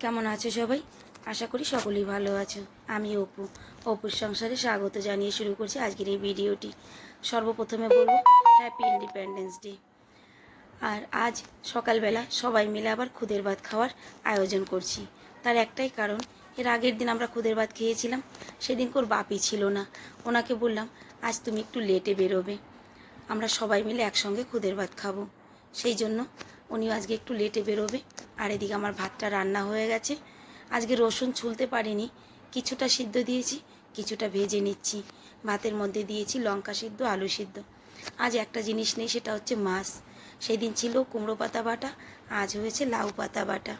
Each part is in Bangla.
কেমন আছো সবাই? আশা করি সকলেই ভালো আছো। আমি অপু। অপুর সংসারে স্বাগত জানিয়ে শুরু করছি আজকের এই ভিডিওটি। সর্বপ্রথমে বলব হ্যাপি ইন্ডিপেন্ডেন্স ডে আর আজ সকালবেলা সবাই মিলে আবার খুদের ভাত খাওয়ার আয়োজন করছি। তার একটাই কারণ, এর আগের দিন আমরা খুদের ভাত খেয়েছিলাম, সেদিন কোর বাপি ছিল না। ওনাকে বললাম, আজ তুমি একটু লেটে বেরোবে। আমরা সবাই মিলে একসঙ্গে খুদের ভাত খাব। সেই জন্য উনিও আজকে একটু লেটে বেরোবে। আর এদিকে আমার ভাতটা রান্না হয়ে গেছে। আজকে রসুন ছুলতে পারিনি। কিছুটা সিদ্ধ দিয়েছি, কিছুটা ভেজে নিচ্ছি। ভাতের মধ্যে দিয়েছি লঙ্কা সিদ্ধ, আলু সিদ্ধ। আজ একটা জিনিস নেই, সেটা হচ্ছে মাছ। সেদিন ছিল কুমড়ো পাতা বাটা, আজ হয়েছে লাউ পাতা বাটা।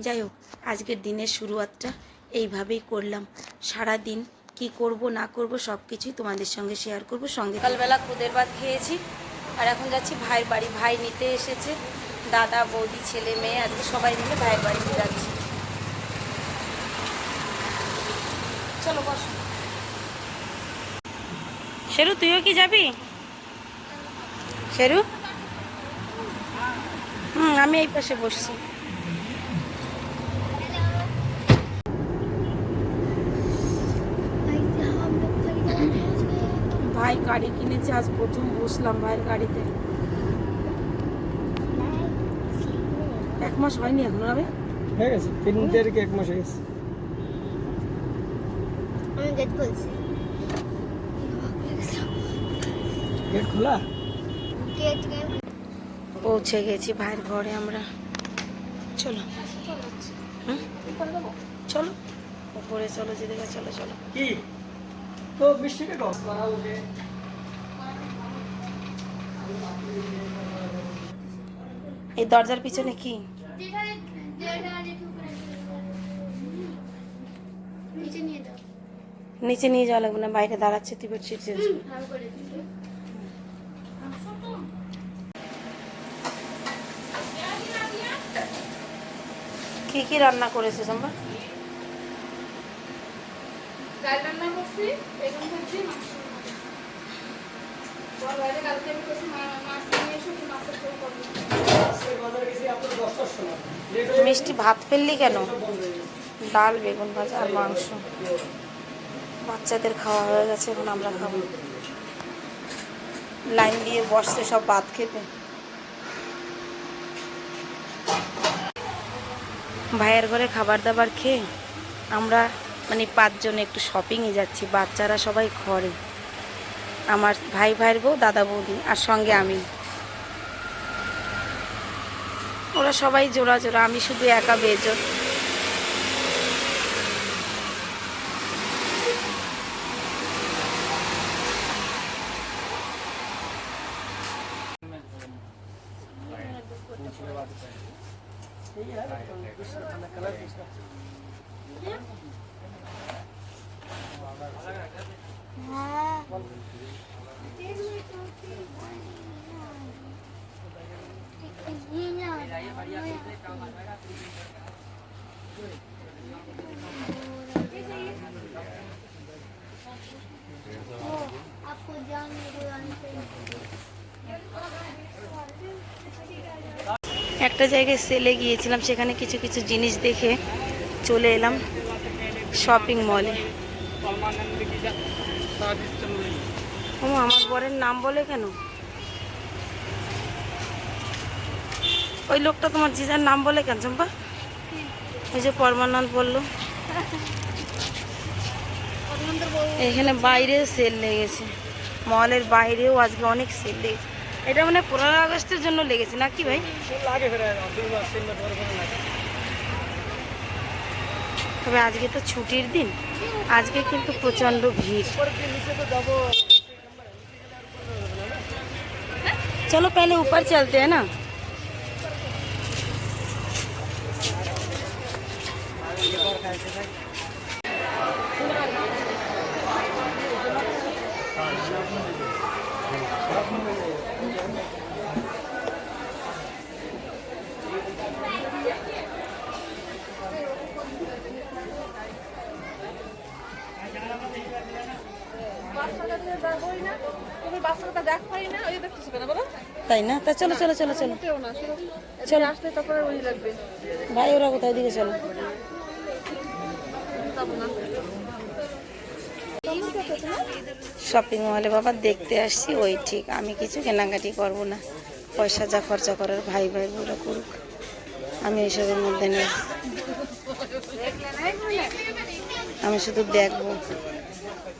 যাই হোক, আজকের দিনের শুরুয়াতটা এইভাবেই করলাম। সারা দিন কি করব, না করব সব কিছুই তোমাদের সঙ্গে শেয়ার করব। সঙ্গে সকালবেলা খুদের ভাত খেয়েছি। আর এখন যাচ্ছি ভাইয়ের বাড়ি। ভাই নিতে এসেছে। দাদা, বৌদি, ছেলে, মেয়ে, আজকে সবাই মিলে ভাইয়ের বাড়িতে যাচ্ছি। চলো, বস। শেরু, তুইও কি যাবি? শেরু? হুম, আমি এই পাশে বসছি ভাই গাড়ি কিনেছি আজ প্রথম বসলাম ভাইয়ের গাড়িতে। এক মাস হয়নি এখন হবে? হয়ে গেছে তিন তারিখে এক মাস হয়ে গেছে। আমি গেট খুলছি। গেট খোলা? গেট পৌঁছে গেছি ভাইয়ের ঘরে আমরা। চলো? চলো। উপরে চলো যেদিকে চলো চলো। কি? তো বিশ টাকা করা ওকে। এই দরজার পিছনে কি? নিচে নিয়ে দাও নিচে নিয়ে যাওয়া লাগবে না বাইরে দাঁড়াচ্ছে তুই বেডশিট চেঞ্জ। কি কি রান্না করেছে সম্বা ডাল রান্না করছি বেগুন ভাজি মাছ মিষ্টি ভাত ফেললি কেন? ডাল, বেগুন ভাজা আর মাংস। বাচ্চাদের খাওয়া হয়ে গেছে, এখন আমরা খাব। লাইন দিয়ে বসছে সব ভাত খেতে। ভাইয়ের ঘরে খাবার দাবার খেয়ে আমরা মানে পাঁচজন একটু শপিংয়ে যাচ্ছি, বাচ্চারা সবাই ঘরে। আমার ভাই, ভাইয়ের বউ, দাদা, বৌদি আর সঙ্গে আমি। ওরা সবাই জোড়া জোড়া। আমি শুধু একা বেজোর। হ্যাঁ। একটা জায়গায় সেলে গিয়েছিলাম সেখানে কিছু কিছু জিনিস দেখে চলে এলাম শপিং মলে ও আমার বরের নাম বলে কেন? ওই লোকটা তোমার জিজার নাম বলে কেন, চম্পা? ওই যে পরমানন্দ বলল। এখানে বাইরেও সেল লেগেছে। মলের বাইরেও আজকে অনেক সেল লেগেছে। এটা মানে পনেরো আগস্টের জন্য লেগেছে নাকি ভাই? তবে আজকে তো ছুটির দিন আজকে কিন্তু প্রচণ্ড ভিড় পরের দিন নিচে তো যাবো चलो पहले ऊपर चलते हैं ना বাচ্চাটা যাবোই তাই না? তা চলো চলো চলো চলো। চলো। আসলে তারপরে ওই লাগবে। ভাই ওরা কোথায়? দিকে চলো। শপিং মলে বাবা দেখতে আসছি। ওই ঠিক আমি কিছু কেনাকাটি করব না। পয়সা যা খরচা করার ভাই ভাই বুড়ো করুক। আমি এইসবের মধ্যে নেই। আমি শুধু দেখব।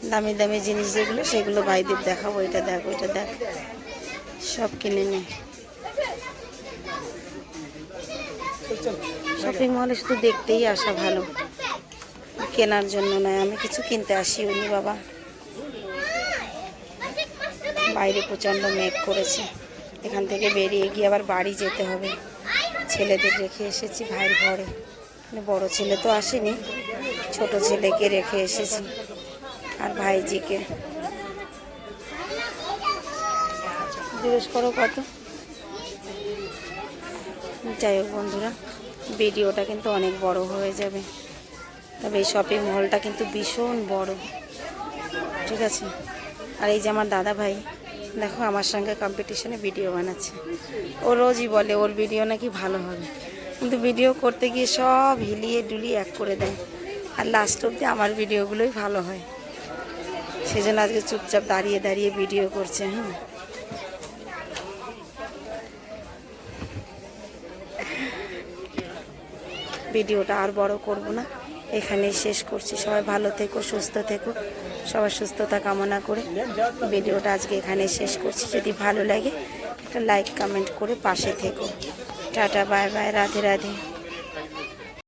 দামি দামি জিনিস যেগুলো, সেগুলো ভাইদের দেখাবো এটা দেখ, ওইটা দেখ। সব কিনে নে। শপিং মলে শুধু দেখতেই আসা ভালো। কেনার জন্য নয়, আমি কিছু কিনতে আসি উনি, বাবা। বাইরে প্রচণ্ড মেঘ করেছে। এখান থেকে বেরিয়ে গিয়ে আবার বাড়ি যেতে হবে। ছেলেদের রেখে এসেছি ভাইয়ের ঘরে। মানে বড় ছেলে তো আসেনি, ছোট ছেলেকে রেখে এসেছি। আর ভাইজিকে। জিজ্ঞেস করো কত? যাই হোক বন্ধুরা, ভিডিওটা কিন্তু অনেক বড় হয়ে যাবে। তবে এই শপিং মলটা কিন্তু ভীষণ বড়। ঠিক আছে? আর এই যে আমার দাদা ভাই, দেখো আমার সঙ্গে কম্পিটিশনে ভিডিও বানাচ্ছে। ও রোজই বলে, ওর ভিডিও নাকি ভালো হবে। কিন্তু ভিডিও করতে গিয়ে সব হিলিয়ে ডুলিয়ে এক করে দেয়। আর লাস্ট অবধি আমার ভিডিওগুলোই ভালো হয়। সেজন্য আজকে চুপচাপ দাঁড়িয়ে দাঁড়িয়ে ভিডিও করছে হ্যাঁ। ভিডিওটা আর বড় করব না। এখানেই শেষ করছি। সবাই ভালো থেকো, সুস্থ থেকো। সবার সুস্থতা কামনা করে ভিডিওটা আজকে এখানে শেষ করছি। যদি ভালো লাগে, একটা লাইক, কমেন্ট করে পাশে থেকো। Tata, bye bye, Radhe Radhe.